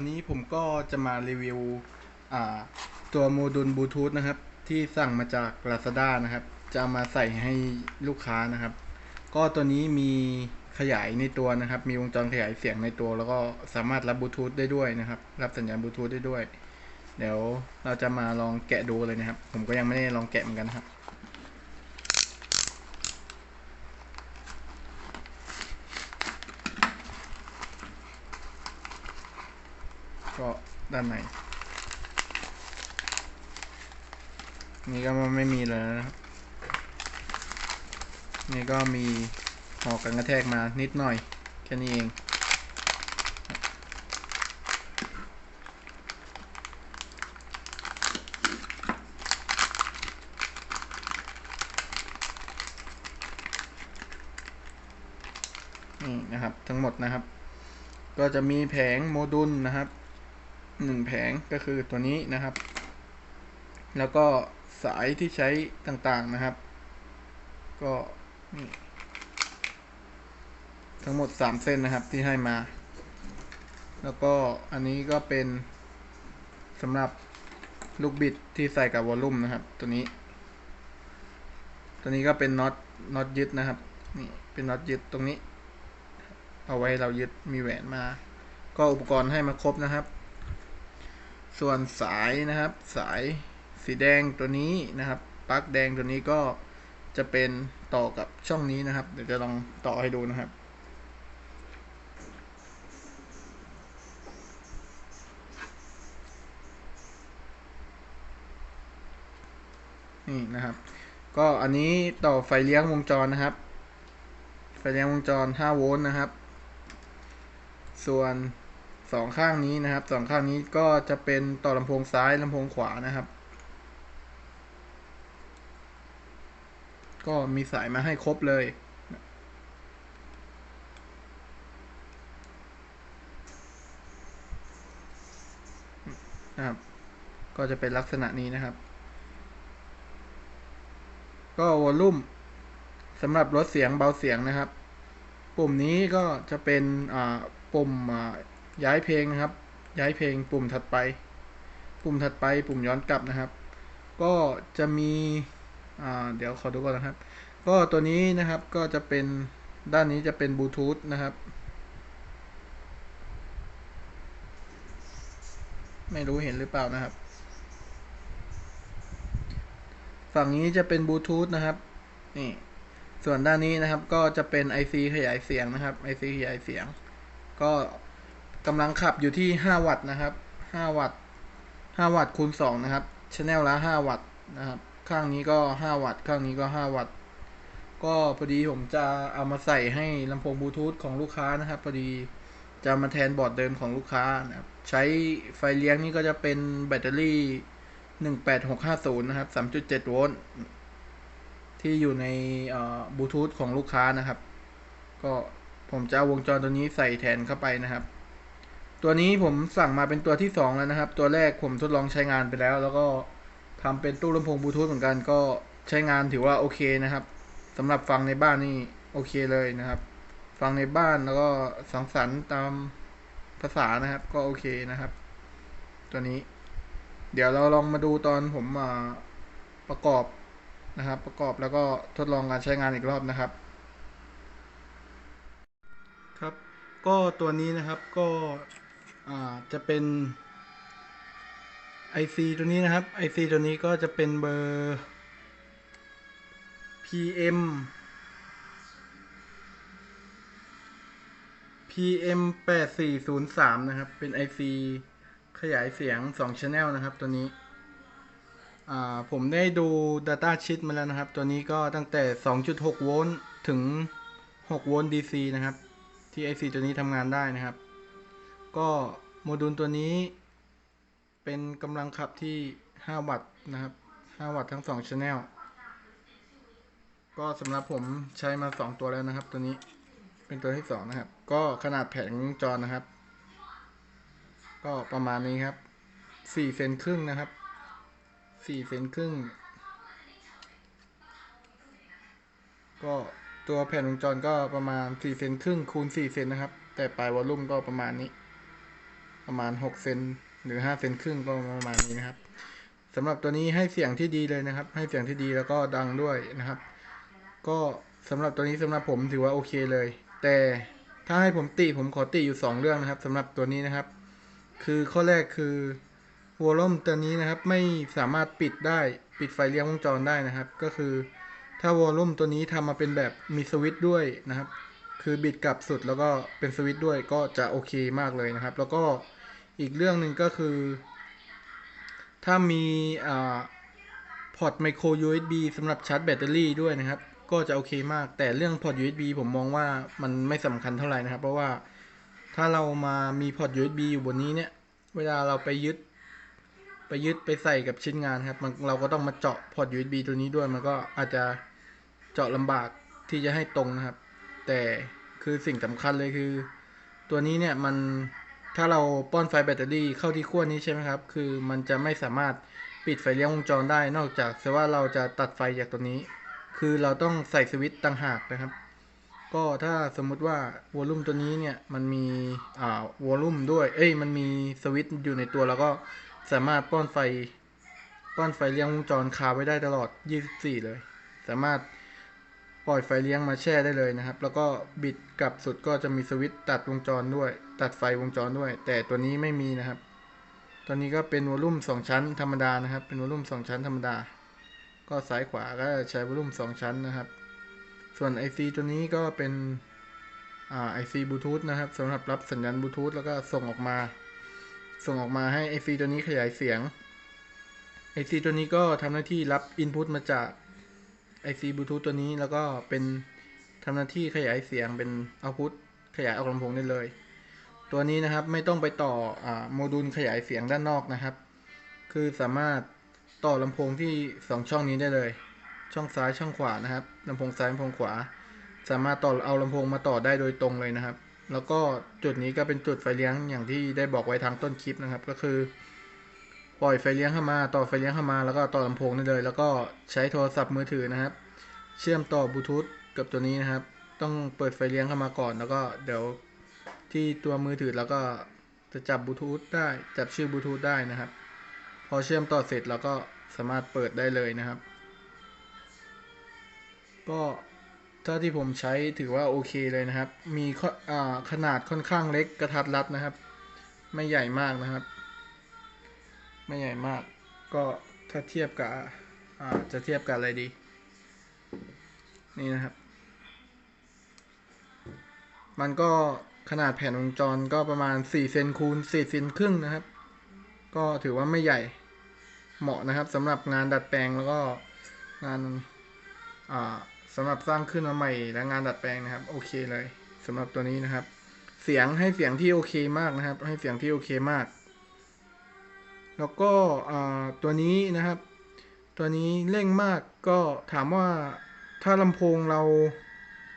วันนี้ผมก็จะมารีวิวตัวโมดูลบลูทูธนะครับ ที่สั่งมาจาก Lazada นะครับ จะมาใส่ให้ลูกค้านะครับ ก็ตัวนี้มีขยายในตัวนะครับ มีวงจรขยายเสียงในตัว แล้วก็สามารถรับบลูทูธได้ด้วยนะครับ รับสัญญาณบลูทูธได้ด้วย เดี๋ยวเราจะมาลองแกะดูเลยนะครับ ผมก็ยังไม่ได้ลองแกะเหมือนกันนะครับ ก็ ด้านในนี่ก็ไม่มีเลยนะครับนี่ก็มีหอกกันกระแทกมานิดหน่อย แค่นี้เอง นี่นะครับทั้งหมดนะครับ ก็จะมีแผงโมดูลนะครับ หนึ่งแผงก็คือตัวนี้นะครับ แล้วก็สายที่ใช้ต่างๆนะครับ ก็นี่ทั้งหมดสามเส้นนะครับที่ให้มา แล้วก็อันนี้ก็เป็นสำหรับลูกบิดที่ใส่กับวอลลุ่มนะครับ ตัวนี้ ตัวนี้ก็เป็นน็อตน็อตยึดนะครับนี่เป็นน็อตยึดตรงนี้ เอาไว้เรายึดมีแหวนมา ก็อุปกรณ์ให้มาครบนะครับ ส่วนสายนะครับ สายสีแดงตัวนี้นะครับปลั๊กแดงตัวนี้ก็จะเป็นต่อกับช่องนี้นะครับ เดี๋ยวจะลองต่อให้ดูนะครับ นี่นะครับ ก็อันนี้ต่อไฟเลี้ยงวงจรนะครับ ไฟเลี้ยงวงจร 5 โวลต์นะครับ ส่วน สองข้างนี้นะครับสองข้างนี้ก็จะเป็นต่อลำโพงซ้ายลำโพงขวานะครับ ก็มีสายมาให้ครบเลย นะครับ ก็จะเป็นลักษณะนี้นะครับ ก็วอลลุ่มสำหรับลดเสียงเบาเสียงนะครับ ปุ่มนี้ก็จะเป็นปุ่ม ย้ายเพลงนะครับ ย้ายเพลงปุ่มถัดไป ปุ่มถัดไปปุ่มย้อนกลับนะครับ ก็จะมีเดี๋ยวขอดูก่อนนะครับ ก็ตัวนี้นะครับก็จะเป็นด้านนี้จะเป็นบลูทูธนะครับ ไม่รู้เห็นหรือเปล่านะครับ ฝั่งนี้จะเป็นบลูทูธนะครับ นี่ส่วนด้านนี้นะครับก็จะเป็น IC ขยายเสียงนะครับ IC ขยายเสียง ก็ กำลังขับอยู่ที่ 5 วัตต์นะครับ 5 วัตต์ 5 วัตต์คูณ 2 นะครับชแนลละ 5 วัตต์นะครับ ข้างนี้ก็ 5 วัตต์ ข้างนี้ก็ 5 วัตต์ ก็พอดีผมจะเอามาใส่ให้ลำโพงบลูทูธของลูกค้านะครับพอดีจะมาแทนบอร์ดเดิมของลูกค้านะครับใช้ไฟเลี้ยงนี่ก็จะเป็นแบตเตอรี่ 18650 นะครับ 3.7 โวลต์ที่อยู่ในบลูทูธของลูกค้านะครับ ก็ผมจะเอาวงจรตัวนี้ใส่แทนเข้าไปนะครับ ตัวนี้ผมสั่งมาเป็นตัวที่สองแล้วนะครับ ตัวแรกผมทดลองใช้งานไปแล้ว แล้วก็ทำเป็นตู้ลำโพงบลูทูธเหมือนกันก็ใช้งานถือว่าโอเคนะครับสำหรับฟังในบ้านนี่โอเคเลยนะครับ ฟังในบ้านแล้วก็สังสรรค์ตามภาษานะครับ ก็โอเคนะครับ ตัวนี้ เดี๋ยวเราลองมาดูตอนผมมาประกอบนะครับ ประกอบแล้วก็ทดลองการใช้งานอีกรอบนะครับ ครับ ก็ตัวนี้นะครับก็ จะเป็น IC ตัวนี้นะครับ IC ตัวนี้ก็จะเป็นเบอร์ PM PM 8403นะครับ เป็น IC ขยายเสียง2 Channel นะครับ ตัวนี้ ผมได้ดู Data Sheet มาแล้วนะครับ ตัวนี้ก็ตั้งแต่ 2.6 โวลต์ ถึง 6 โวลต์ DC นะครับ ที่ IC ตัวนี้ทำงานได้นะครับ ก็โมดูลตัวนี้ เป็นกำลังขับที่ 5 วัตต์นะครับ 5 วัตต์ทั้ง 2 Channel ก็สำหรับผมใช้มา 2 ตัวแล้วนะครับ ตัวนี้เป็นตัวที่ 2 นะครับ ก็ขนาดแผงจอนะครับ ก็ประมาณนี้ครับ 4 เซนครึ่งนะครับ 4 เซนครึ่ง ก็ตัวแผ่นวงจรก็ประมาณ 4 เซนครึ่งคูณ 4 เซนนะครับ แต่ปลายวอลลุ่มก็ประมาณนี้ ประมาณหกเซนหรือห้าเซนครึ่งก็ประมาณนี้นะครับสำหรับตัวนี้ให้เสียงที่ดีเลยนะครับ ให้เสียงที่ดีแล้วก็ดังด้วยนะครับ ก็สำหรับตัวนี้สำหรับผมถือว่าโอเคเลย แต่ถ้าให้ผมติผมขอติอยู่สองเรื่องนะครับสำหรับตัวนี้นะครับ คือข้อแรกคือวอลลุ่มตัวนี้นะครับไม่สามารถปิดได้ปิดไฟเลี้ยงวงจรได้นะครับ ก็คือถ้าวอลลุ่มตัวนี้ทำมาเป็นแบบมีสวิตช์ด้วยนะครับ คือบิดกลับสุดแล้วก็เป็นสวิตช์ด้วยก็จะโอเคมากเลยนะครับ แล้วก็ อีกเรื่องหนึ่งก็คือ ถ้ามีพอร์ตไมโคร USB สำหรับชาร์จแบตเตอรี่ด้วยนะครับ ก็จะโอเคมาก แต่เรื่องพอร์ต USB ผมมองว่ามันไม่สำคัญเท่าไหร่นะครับ เพราะว่าถ้าเรามามีพอร์ต USB อยู่บนนี้เนี่ย เวลาเราไปยึด ไปยึดไปใส่กับชิ้นงานครับมันเราก็ต้องมาเจาะพอร์ต USB ตัวนี้ด้วย มันก็อาจจะเจาะลำบากที่จะให้ตรงนะครับ แต่คือสิ่งสำคัญเลยคือ ตัวนี้เนี่ยมัน ถ้าเราป้อนไฟแบตเตอรี่เข้าที่ขั้วนี้ใช่ไหมครับ คือมันจะไม่สามารถปิดไฟเลี้ยงวงจรได้ นอกจากแต่ว่าเราจะตัดไฟจากตัวนี้ คือเราต้องใส่สวิตช์ต่างหากนะครับ ก็ถ้าสมมุติว่าวอลลุ่มตัวนี้เนี่ยมันมีอ่าวอลลุ่มด้วย เอ้ยมันมีสวิตช์อยู่ในตัวแล้วก็สามารถป้อนไฟป้อนไฟเลี้ยงวงจรคาไว้ได้ตลอด 24 เลย สามารถ ปล่อยไฟเลี้ยงมาแช่ได้เลยนะครับ แล้วก็บิดกลับสุดก็จะมีสวิตช์ตัดวงจรด้วย ตัดไฟวงจรด้วย แต่ตัวนี้ไม่มีนะครับ ตัวนี้ก็เป็นวอลลุ่ม 2 ชั้นธรรมดานะครับ เป็นวอลลุ่ม 2 ชั้นธรรมดา ก็ซ้ายขวาก็ใช้วอลลุ่ม 2 ชั้นนะครับ ส่วน IC ตัวนี้ก็เป็นอ่า IC บลูทูธนะครับสำหรับรับสัญญาณบลูทูธแล้วก็ส่งออกมา ส่งออกมาให้ IC ตัวนี้ขยายเสียง IC ตัวนี้ก็ทำหน้าที่รับ Input มาจาก IC บลูทูธตัวนี้แล้วก็เป็นทำหน้าที่ขยายเสียงเป็น Output ขยายออกลำโพงได้เลย ตัวนี้นะครับไม่ต้องไปต่ออโมดูลขยายเสียงด้านนอกนะครับ คือสามารถต่อลำโพงที่ 2 ช่องนี้ได้เลย ช่องซ้ายช่องขวานะครับลำโพงซ้ายลำโพงขวา สามารถต่อเอาลำโพงมาต่อได้โดยตรงเลยนะครับ แล้วก็จุดนี้ก็เป็นจุดไฟเลี้ยงอย่างที่ได้บอกไว้ทางต้นคลิปนะครับ ก็คือ ปล่อยไฟเลี้ยงเข้ามา ต่อไฟเลี้ยงเข้ามา แล้วก็ต่อลำโพงได้เลย แล้วก็ใช้โทรศัพท์มือถือนะครับ เชื่อมต่อบลูทูธกับตัวนี้นะครับ ต้องเปิดไฟเลี้ยงเข้ามาก่อน แล้วก็เดี๋ยวที่ตัวมือถือแล้วก็จะจับบลูทูธได้ จับชื่อบลูทูธได้นะครับ พอเชื่อมต่อเสร็จแล้วก็สามารถเปิดได้เลยนะครับ ก็ถ้าที่ผมใช้ถือว่าโอเคเลยนะครับ มีข้ออ่าขนาดค่อนข้างเล็กกระทัดรัดนะครับ ไม่ใหญ่มากนะครับ ไม่ใหญ่มากก็ถ้าเทียบกับอ่าจะเทียบกับอะไรดี นี่นะครับ มันก็ขนาดแผ่นวงจรก็ประมาณ4เซนคูณ4เซนครึ่งนะครับ ก็ถือว่าไม่ใหญ่เหมาะนะครับสำหรับงานดัดแปลงแล้วก็งานสำหรับสร้างขึ้นมาใหม่และงานดัดแปลงนะครับ โอเคเลยสำหรับตัวนี้นะครับ เสียงให้เสียงที่โอเคมากนะครับ ให้เสียงที่โอเคมาก แล้วก็ตัวนี้นะครับ ตัวนี้เร่งมากก็ถามว่าถ้าลำโพงเรา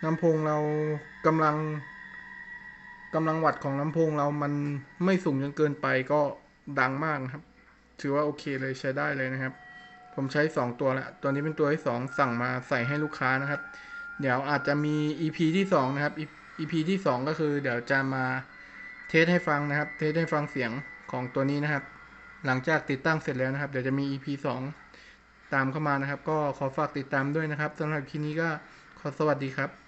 ลำโพงเรากำลังกำลังวัดของลำโพงเรามันไม่สูงจนเกินไปก็ดังมากครับ ถือว่าโอเคเลยใช้ได้เลยนะครับ ผมใช้ 2 ตัวละตัวนี้เป็นตัวที่2สั่งมาใส่ให้ลูกค้านะครับ เดี๋ยวอาจจะมี EP ที่ 2 นะครับ EP ที่ 2 ก็คือเดี๋ยวจะมาเทสให้ฟังนะครับ เทสให้ฟังเสียงของตัวนี้นะครับ หลังจากติดตั้งเสร็จแล้วนะครับ เดี๋ยวจะมี EP 2 ตามเข้ามานะครับ ก็ขอฝากติดตามด้วยนะครับสำหรับคลิปนี้ก็ขอสวัสดีครับ